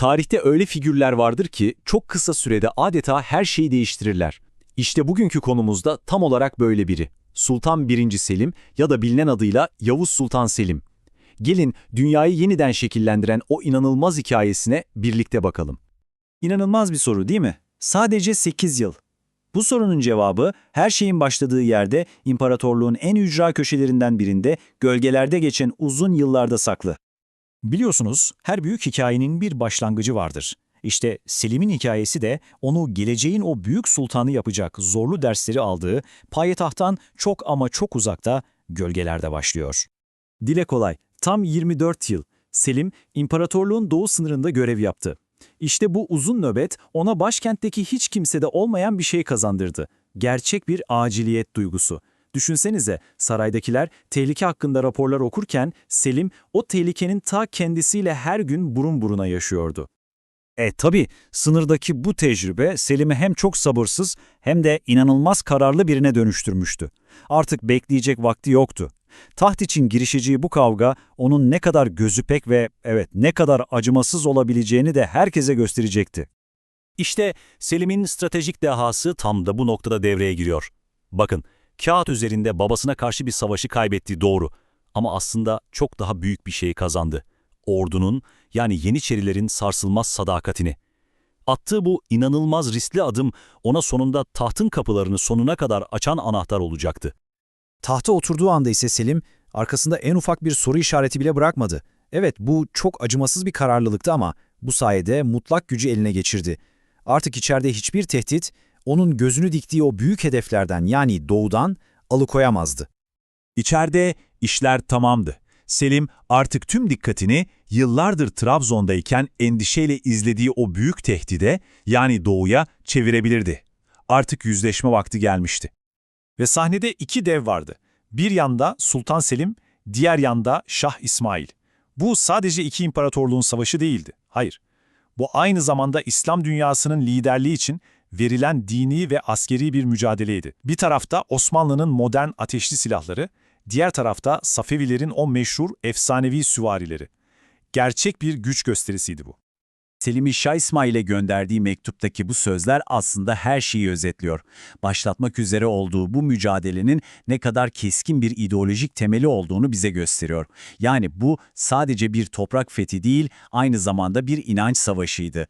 Tarihte öyle figürler vardır ki çok kısa sürede adeta her şeyi değiştirirler. İşte bugünkü konumuzda tam olarak böyle biri. Sultan 1. Selim ya da bilinen adıyla Yavuz Sultan Selim. Gelin dünyayı yeniden şekillendiren o inanılmaz hikayesine birlikte bakalım. İnanılmaz bir soru değil mi? Sadece 8 yıl. Bu sorunun cevabı her şeyin başladığı yerde imparatorluğun en ücra köşelerinden birinde gölgelerde geçen uzun yıllarda saklı. Biliyorsunuz her büyük hikayenin bir başlangıcı vardır. İşte Selim'in hikayesi de onu geleceğin o büyük sultanı yapacak zorlu dersleri aldığı payitahttan çok ama çok uzakta gölgelerde başlıyor. Dile kolay, tam 24 yıl Selim imparatorluğun doğu sınırında görev yaptı. İşte bu uzun nöbet ona başkentteki hiç kimsede olmayan bir şey kazandırdı. Gerçek bir aciliyet duygusu. Düşünsenize saraydakiler tehlike hakkında raporlar okurken Selim o tehlikenin ta kendisiyle her gün burun buruna yaşıyordu. E tabi sınırdaki bu tecrübe Selim'i hem çok sabırsız hem de inanılmaz kararlı birine dönüştürmüştü. Artık bekleyecek vakti yoktu. Taht için girişeceği bu kavga onun ne kadar gözüpek ve evet ne kadar acımasız olabileceğini de herkese gösterecekti. İşte Selim'in stratejik dehası tam da bu noktada devreye giriyor. Bakın, kağıt üzerinde babasına karşı bir savaşı kaybetti doğru ama aslında çok daha büyük bir şey kazandı. Ordunun yani Yeniçerilerin sarsılmaz sadakatini. Attığı bu inanılmaz riskli adım ona sonunda tahtın kapılarını sonuna kadar açan anahtar olacaktı. Tahta oturduğu anda ise Selim arkasında en ufak bir soru işareti bile bırakmadı. Evet bu çok acımasız bir kararlılıktı ama bu sayede mutlak gücü eline geçirdi. Artık içeride hiçbir tehdit onun gözünü diktiği o büyük hedeflerden yani doğudan alıkoyamazdı. İçeride işler tamamdı. Selim artık tüm dikkatini yıllardır Trabzon'dayken endişeyle izlediği o büyük tehdide yani doğuya çevirebilirdi. Artık yüzleşme vakti gelmişti. Ve sahnede iki dev vardı. Bir yanda Sultan Selim, diğer yanda Şah İsmail. Bu sadece iki imparatorluğun savaşı değildi. Hayır. Bu aynı zamanda İslam dünyasının liderliği için verilen dini ve askeri bir mücadeleydi. Bir tarafta Osmanlı'nın modern ateşli silahları, diğer tarafta Safevilerin o meşhur efsanevi süvarileri. Gerçek bir güç gösterisiydi bu. Selim'i Şah İsmail'e gönderdiği mektuptaki bu sözler aslında her şeyi özetliyor. Başlatmak üzere olduğu bu mücadelenin ne kadar keskin bir ideolojik temeli olduğunu bize gösteriyor. Yani bu sadece bir toprak fethi değil, aynı zamanda bir inanç savaşıydı.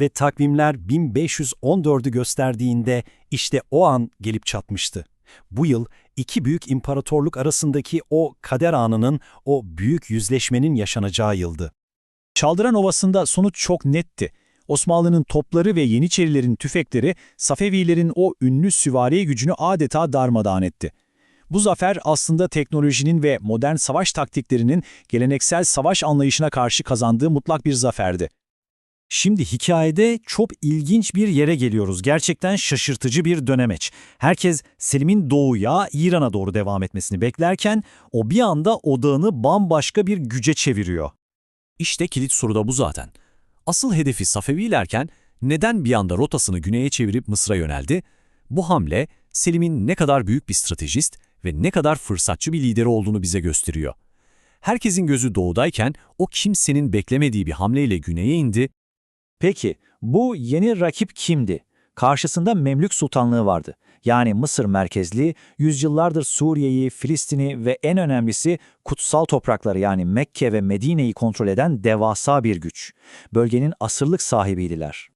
Ve takvimler 1514'ü gösterdiğinde işte o an gelip çatmıştı. Bu yıl iki büyük imparatorluk arasındaki o kader anının, o büyük yüzleşmenin yaşanacağı yıldı. Çaldıran Ovası'nda sonuç çok netti. Osmanlı'nın topları ve Yeniçerilerin tüfekleri Safevilerin o ünlü süvari gücünü adeta darmadağın etti. Bu zafer aslında teknolojinin ve modern savaş taktiklerinin geleneksel savaş anlayışına karşı kazandığı mutlak bir zaferdi. Şimdi hikayede çok ilginç bir yere geliyoruz. Gerçekten şaşırtıcı bir dönemeç. Herkes Selim'in doğuya, İran'a doğru devam etmesini beklerken o bir anda odağını bambaşka bir güce çeviriyor. İşte kilit soru da bu zaten. Asıl hedefi Safevilerken neden bir anda rotasını güneye çevirip Mısır'a yöneldi? Bu hamle Selim'in ne kadar büyük bir stratejist ve ne kadar fırsatçı bir lideri olduğunu bize gösteriyor. Herkesin gözü doğudayken o kimsenin beklemediği bir hamleyle güneye indi Peki bu yeni rakip kimdi? Karşısında Memlük Sultanlığı vardı. Yani Mısır merkezli, yüzyıllardır Suriye'yi, Filistin'i ve en önemlisi kutsal toprakları yani Mekke ve Medine'yi kontrol eden devasa bir güç. Bölgenin asırlık sahibiydiler.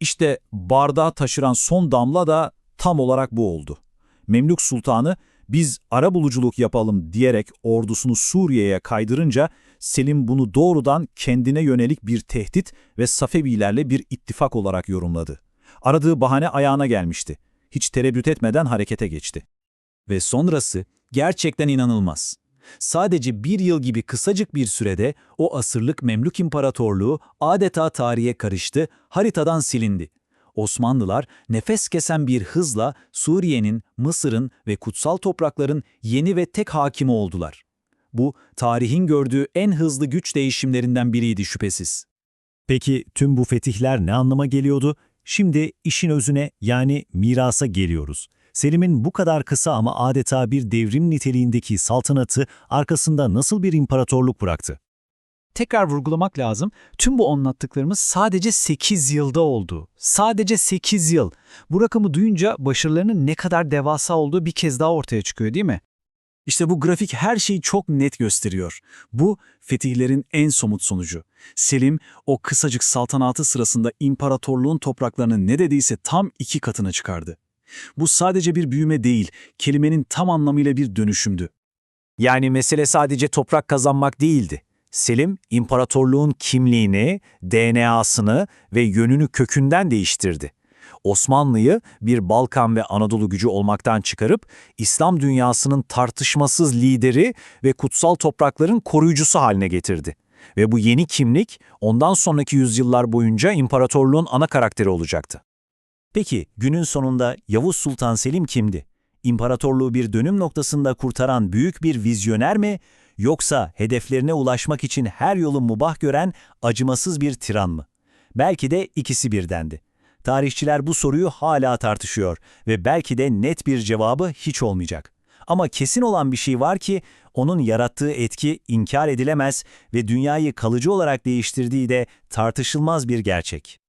İşte bardağı taşıran son damla da tam olarak bu oldu. Memlük Sultanı biz ara buluculuk yapalım diyerek ordusunu Suriye'ye kaydırınca Selim bunu doğrudan kendine yönelik bir tehdit ve Safevilerle bir ittifak olarak yorumladı. Aradığı bahane ayağına gelmişti. Hiç tereddüt etmeden harekete geçti. Ve sonrası gerçekten inanılmaz. Sadece bir yıl gibi kısacık bir sürede o asırlık Memlük İmparatorluğu adeta tarihe karıştı, haritadan silindi. Osmanlılar nefes kesen bir hızla Suriye'nin, Mısır'ın ve kutsal toprakların yeni ve tek hakimi oldular. Bu, tarihin gördüğü en hızlı güç değişimlerinden biriydi şüphesiz. Peki tüm bu fetihler ne anlama geliyordu? Şimdi işin özüne yani mirasa geliyoruz. Selim'in bu kadar kısa ama adeta bir devrim niteliğindeki saltanatı arkasında nasıl bir imparatorluk bıraktı? Tekrar vurgulamak lazım. Tüm bu anlattıklarımız sadece 8 yılda oldu. Sadece 8 yıl. Bu rakamı duyunca başarılarının ne kadar devasa olduğu bir kez daha ortaya çıkıyor değil mi? İşte bu grafik her şeyi çok net gösteriyor. Bu fetihlerin en somut sonucu. Selim o kısacık saltanatı sırasında imparatorluğun topraklarını ne dediyse tam iki katına çıkardı. Bu sadece bir büyüme değil, kelimenin tam anlamıyla bir dönüşümdü. Yani mesele sadece toprak kazanmak değildi. Selim, imparatorluğun kimliğini, DNA'sını ve yönünü kökünden değiştirdi. Osmanlı'yı bir Balkan ve Anadolu gücü olmaktan çıkarıp İslam dünyasının tartışmasız lideri ve kutsal toprakların koruyucusu haline getirdi. Ve bu yeni kimlik ondan sonraki yüzyıllar boyunca imparatorluğun ana karakteri olacaktı. Peki günün sonunda Yavuz Sultan Selim kimdi? İmparatorluğu bir dönüm noktasında kurtaran büyük bir vizyoner mi? Yoksa hedeflerine ulaşmak için her yolu mubah gören acımasız bir tiran mı? Belki de ikisi birdendi. Tarihçiler bu soruyu hala tartışıyor ve belki de net bir cevabı hiç olmayacak. Ama kesin olan bir şey var ki onun yarattığı etki inkar edilemez ve dünyayı kalıcı olarak değiştirdiği de tartışılmaz bir gerçek.